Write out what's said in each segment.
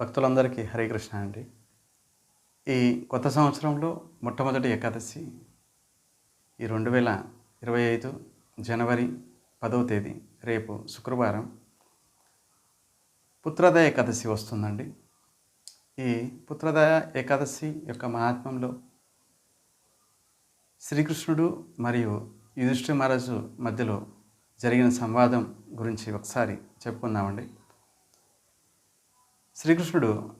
భక్తులందరికీ హరే కృష్ణ అండి. ఈ కొత్త సంవత్సరంలో మొట్టమొదటి ఏకాదశి ఈ రెండు వేల ఇరవై ఐదు జనవరి పదవ తేదీ రేపు శుక్రవారం పుత్రదయ ఏకాదశి వస్తుందండి. ఈ పుత్రదయ ఏకాదశి యొక్క మహాత్మ్యంలో శ్రీకృష్ణుడు మరియు యుధిష్ఠి మహారాజు మధ్యలో జరిగిన సంవాదం గురించి ఒకసారి చెప్పుకుందామండి. శ్రీకృష్ణుడు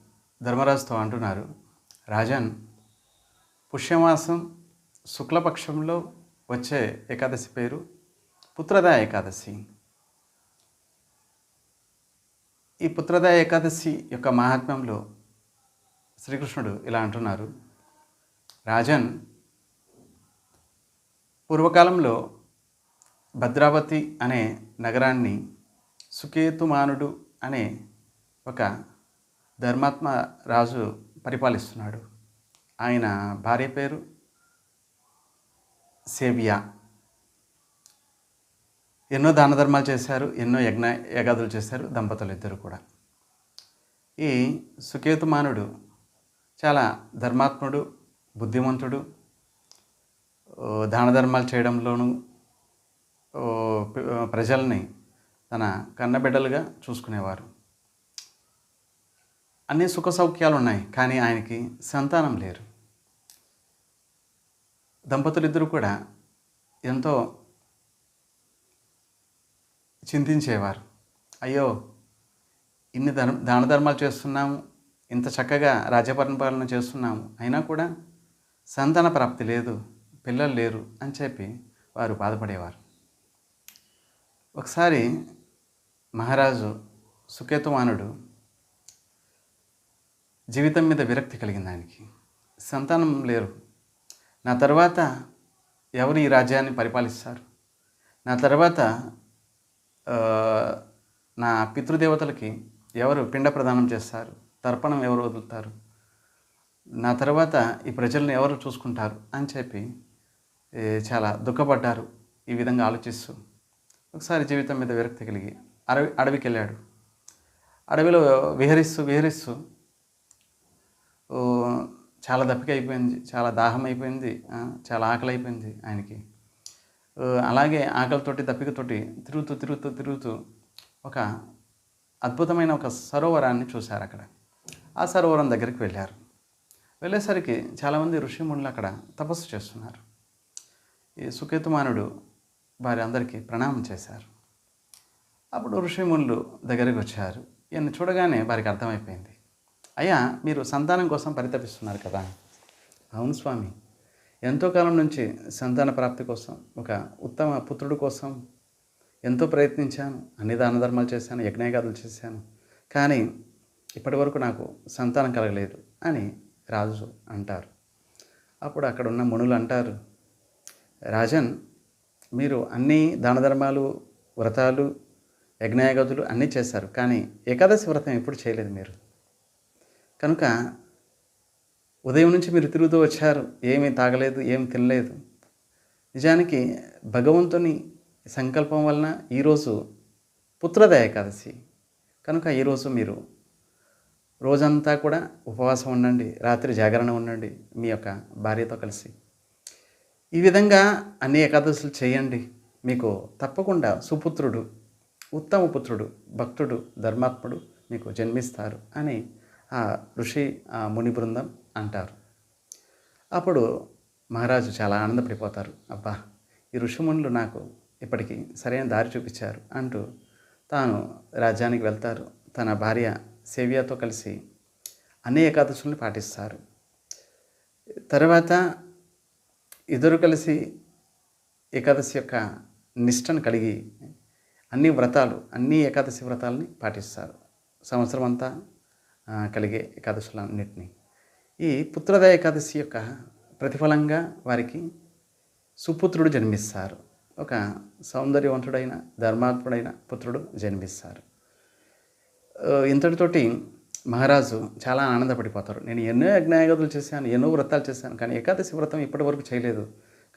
ధర్మరాజుతో అంటున్నారు రాజన్ పుష్యమాసం శుక్లపక్షంలో వచ్చే ఏకాదశి పేరు పుత్రదా ఏకాదశి. ఈ పుత్రదా ఏకాదశి యొక్క మహాత్మ్యంలో శ్రీకృష్ణుడు ఇలా అంటున్నారు రాజన్ పూర్వకాలంలో భద్రావతి అనే నగరాన్ని సుకేతుమానుడు అనే ఒక ధర్మాత్మ రాజు పరిపాలిస్తున్నాడు. ఆయన భార్య పేరు సేవియా. ఎన్నో దాన ధర్మాలు చేశారు ఎన్నో యజ్ఞ యగాదులు చేశారు దంపతులు ఇద్దరు కూడా. ఈ సుకేతుమానుడు చాలా ధర్మాత్ముడు బుద్ధిమంతుడు. దాన ధర్మాలు చేయడంలోనూ ప్రజల్ని తన కన్నబిడ్డలుగా చూసుకునేవారు. అన్ని సుఖ సౌఖ్యాలు ఉన్నాయి కానీ ఆయనకి సంతానం లేరు. దంపతులిద్దరూ కూడా ఎంతో చింతించేవారు. అయ్యో ఇన్ని ధర్మ దాన ధర్మాలు చేస్తున్నాము ఇంత చక్కగా రాజ్యపరిపాలన చేస్తున్నాము అయినా కూడా సంతాన ప్రాప్తి లేదు పిల్లలు లేరు అని చెప్పి వారు బాధపడేవారు. ఒకసారి మహారాజు సుకేతుమానుడు జీవితం మీద విరక్తి కలిగింది ఆయనకి సంతానం లేరు. నా తర్వాత ఎవరు ఈ రాజ్యాన్ని పరిపాలిస్తారు? నా తర్వాత నా పితృదేవతలకి ఎవరు పిండ ప్రదానం చేస్తారు? తర్పణం ఎవరు వదులుతారు? నా తర్వాత ఈ ప్రజలను ఎవరు చూసుకుంటారు? అని చెప్పి చాలా దుఃఖపడ్డారు. ఈ విధంగా ఆలోచిస్తూ ఒకసారి జీవితం మీద విరక్తి కలిగి అడవి అడవికి వెళ్ళాడు అడవిలో విహరిస్తూ విహరిస్తూ చాలా దప్పిక అయిపోయింది చాలా దాహం అయిపోయింది చాలా ఆకలి అయిపోయింది ఆయనకి అలాగే ఆకలితోటి దప్పికతోటి తిరుగుతూ తిరుగుతూ తిరుగుతూ ఒక అద్భుతమైన ఒక సరోవరాన్ని చూశారు అక్కడ. ఆ సరోవరం దగ్గరికి వెళ్ళారు. వెళ్ళేసరికి చాలామంది ఋషిమునులు అక్కడ తపస్సు చేస్తున్నారు. ఈ సుకేతుమానుడు వారి అందరికీ ప్రణామం చేశారు. అప్పుడు ఋషిమునులు దగ్గరికి వచ్చారు. ఈయన్ని చూడగానే వారికి అర్థమైపోయింది. అయ్యా మీరు సంతానం కోసం పరితపిస్తున్నారు కదా. అవును స్వామి. ఎంతో కాలం నుంచి సంతాన ప్రాప్తి కోసం ఒక ఉత్తమ పుత్రుడు కోసం ఎంతో ప్రయత్నించాను. అన్ని దాన ధర్మాలు చేశాను యజ్ఞయాగాదులు చేశాను. కానీ ఇప్పటి వరకు నాకు సంతానం కలగలేదు అని రాజు అంటారు. అప్పుడు అక్కడ ఉన్న మునులు అంటారు రాజన్ మీరు అన్ని దాన ధర్మాలు వ్రతాలు యజ్ఞయాగతులు అన్నీ చేశారు. కానీ ఏకాదశి వ్రతం ఎప్పుడు చేయలేదు మీరు. కనుక ఉదయం నుంచి మీరు తిరుగుతూ వచ్చారు. ఏమీ తాగలేదు ఏమి తినలేదు. నిజానికి భగవంతుని సంకల్పం వలన ఈరోజు పుత్రద ఏకాదశి. కనుక ఈరోజు మీరు రోజంతా కూడా ఉపవాసం ఉండండి రాత్రి జాగరణ ఉండండి మీ యొక్క భార్యతో కలిసి. ఈ విధంగా అన్ని ఏకాదశులు చేయండి. మీకు తప్పకుండా సుపుత్రుడు ఉత్తమ పుత్రుడు భక్తుడు ధర్మాత్ముడు మీకు జన్మిస్తారు అని ఋషి ఆ ముని బృందం అంటారు. అప్పుడు మహారాజు చాలా ఆనందపడిపోతారు. అబ్బా ఈ ఋషిమునులు నాకు ఇప్పటికీ సరైన దారి చూపించారు అంటూ తాను రాజ్యానికి వెళ్తారు. తన భార్య సేవియాతో కలిసి అన్ని ఏకాదశుల్ని పాటిస్తారు. తర్వాత ఇద్దరు కలిసి ఏకాదశి యొక్క నిష్టను కలిగి అన్ని వ్రతాలు అన్ని ఏకాదశి వ్రతాలని పాటిస్తారు. సంవత్సరం అంతా కలిగే ఏకాదశులన్నింటినీ. ఈ పుత్రదయ ఏకాదశి యొక్క ప్రతిఫలంగా వారికి సుపుత్రుడు జన్మిస్తారు. ఒక సౌందర్యవంతుడైన ధర్మాత్ముడైన పుత్రుడు జన్మిస్తారు. ఇంతటితోటి మహారాజు చాలా ఆనందపడిపోతారు. నేను ఎన్నో యజ్ఞయాగతులు చేశాను ఎన్నో వ్రతాలు చేశాను కానీ ఏకాదశి వ్రతం ఇప్పటి వరకు చేయలేదు.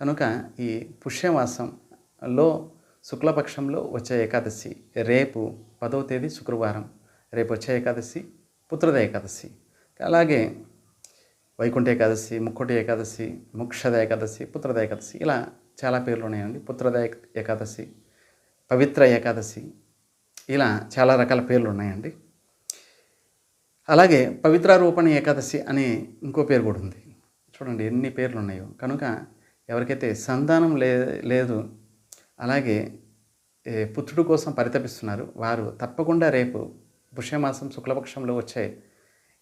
కనుక ఈ పుష్యమాసంలో శుక్లపక్షంలో వచ్చే ఏకాదశి రేపు పదవ తేదీ శుక్రవారం. రేపు వచ్చే ఏకాదశి పుత్రద ఏకాదశి. అలాగే వైకుంఠ ఏకాదశి ముక్కోటి ఏకాదశి మోక్షద ఏకాదశి పుత్రద ఏకాదశి ఇలా చాలా పేర్లు ఉన్నాయండి. పుత్రద ఏకాదశి పవిత్ర ఏకాదశి ఇలా చాలా రకాల పేర్లు ఉన్నాయండి. అలాగే పవిత్ర రూపణ ఏకాదశి అనే ఇంకో పేరు కూడా ఉంది. చూడండి ఎన్ని పేర్లు ఉన్నాయో. కనుక ఎవరికైతే సంతానం లే లేదు అలాగే పుత్రుడు కోసం పరితపిస్తున్నారు వారు తప్పకుండా రేపు పుష్యమాసం శుక్లపక్షంలో వచ్చే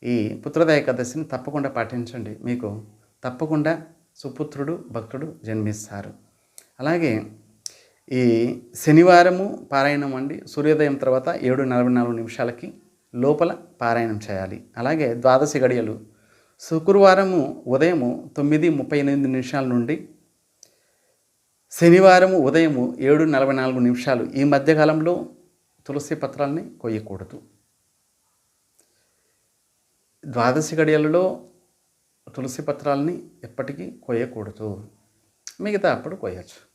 ఈ పుత్రద ఏకాదశిని తప్పకుండా పాటించండి. మీకు తప్పకుండా సుపుత్రుడు భక్తుడు జన్మిస్తారు. అలాగే ఈ శనివారము పారాయణం అండి. సూర్యోదయం తర్వాత ఏడు నలభై నాలుగు నిమిషాలకి లోపల పారాయణం చేయాలి. అలాగే ద్వాదశి గడియలు. శుక్రవారము ఉదయము తొమ్మిది ముప్పై ఎనిమిది నిమిషాల నుండి శనివారము ఉదయము ఏడు నలభై నాలుగు నిమిషాలు. ఈ మధ్యకాలంలో తులసి పత్రాలని కొయ్యకూడదు. ద్వాదశి గడియలలో తులసి పత్రాలని ఎప్పటికీ కొయ్యకూడదు. మిగతా అప్పుడు కొయ్యచ్చు.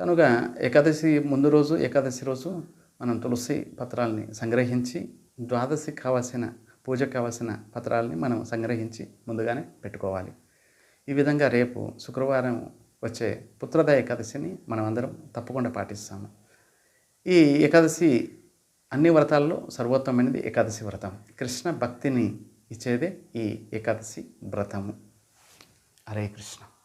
కనుక ఏకాదశి ముందు రోజు ఏకాదశి రోజు మనం తులసి పత్రాలని సంగ్రహించి ద్వాదశికి కావాల్సిన పూజకు కావాల్సిన పత్రాలని మనం సంగ్రహించి ముందుగానే పెట్టుకోవాలి. ఈ విధంగా రేపు శుక్రవారం వచ్చే పుత్రద ఏకాదశిని మనం అందరం తప్పకుండా పాటిస్తాము. ఈ ఏకాదశి అన్ని వ్రతాల్లో సర్వోత్తమైనది ఏకాదశి వ్రతం. కృష్ణ భక్తిని ఇచ్చేదే ఈ ఏకాదశి వ్రతము. హరే కృష్ణ.